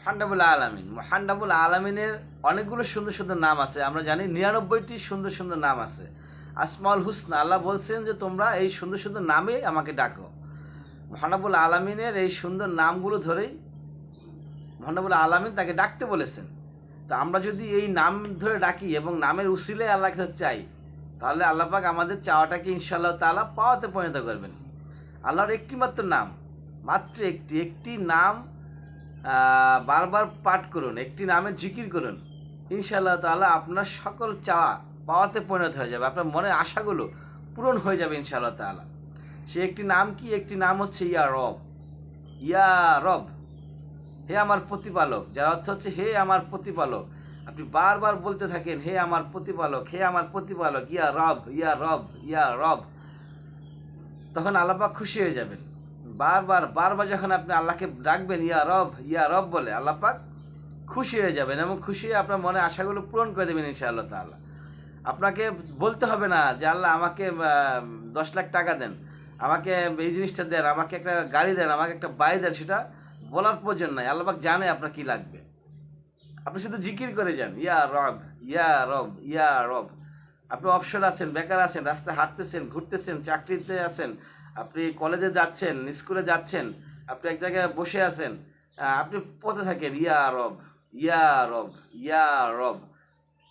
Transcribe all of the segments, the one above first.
মহান্ডাবুল আলামিন। মহান্ডাবুল আলামিনের অনেকগুলো সুন্দর সুন্দর নাম আছে। আমরা জানি নিরানব্বইটি সুন্দর সুন্দর নাম আছে। আসমাউল হুসনা, আল্লাহ বলছেন যে, তোমরা এই সুন্দর সুন্দর নামে আমাকে ডাকো। মহানবুল আলামিনের এই সুন্দর নামগুলো ধরেই মহানবুল আলামিন তাকে ডাকতে বলেছেন। তো আমরা যদি এই নাম ধরে ডাকি এবং নামের উসিলে আল্লাহ কাছে চাই, তাহলে আল্লাহ পাক আমাদের চাওয়াটাকে ইনশাআল্লাহ তাআলা পাওয়াতে পরিণত করবেন। আল্লাহর একটি মাত্র নাম, মাত্র একটি একটি নাম বারবার পাঠ করুন, একটি নামের জিকির করুন। ইনশাআল্লাহ তাআলা আপনার সকল চাওয়া পাওয়াতে পরিণত হয়ে যাবে। আপনার মনের আশাগুলো পূরণ হয়ে যাবে ইনশাআল্লাহ তাআলা। সে একটি নাম কি? একটি নাম হচ্ছে ইয়া রব। ইয়া রব, হে আমার প্রতিপালক। যার অর্থ হচ্ছে, হে আমার প্রতিপালক। আপনি বারবার বলতে থাকেন, হে আমার প্রতিপালক, হে আমার প্রতিপালক, ইয়া রব ইয়া রব ইয়া রব। তখন আল্লাপাক খুশি হয়ে যাবেন। বারবার বারবার যখন আপনি আল্লাহকে ডাকবেন, ইয়া রব ইয়া রব বলে আল্লাপাক খুশি হয়ে যাবেন এবং খুশি হয়ে আপনার মনে আশাগুলো পূরণ করে দেবেন ইনশাআল্লাহ তাআলা। আপনাকে বলতে হবে না যে আল্লাহ আমাকে দশ লাখ টাকা দেন, আমাকে এই জিনিসটা দেন, আমাকে একটা গাড়ি দেন, আমাকে একটা বাড়ি দেন, সেটা বলার প্রয়োজন নাই। আল্লাহবাক জানে আপনার কি লাগবে। আপনি শুধু জিকির করে যান, ইয়া রব ইয়া রব ইয়া রব। আপনি অবসর আছেন, বেকার আছেন, রাস্তায় হাঁটতেছেন, ঘুরতেছেন, চাকরিতে আছেন আপনি কলেজে যাচ্ছেন স্কুলে যাচ্ছেন, আপনি এক জায়গায় বসে আছেন আপনি পথে থাকেন, ইয়া রব ইয়া রব ইয়া রব।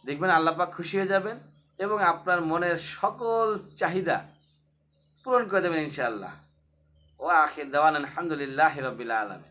দেখবেন আল্লাপাক খুশি হয়ে যাবেন এবং আপনার মনের সকল চাহিদা পূরণ করে দেবেন ইনশাআল্লাহ। ও আখির দেওয়ান আলহামদুলিল্লাহ রবিল্লা আলমী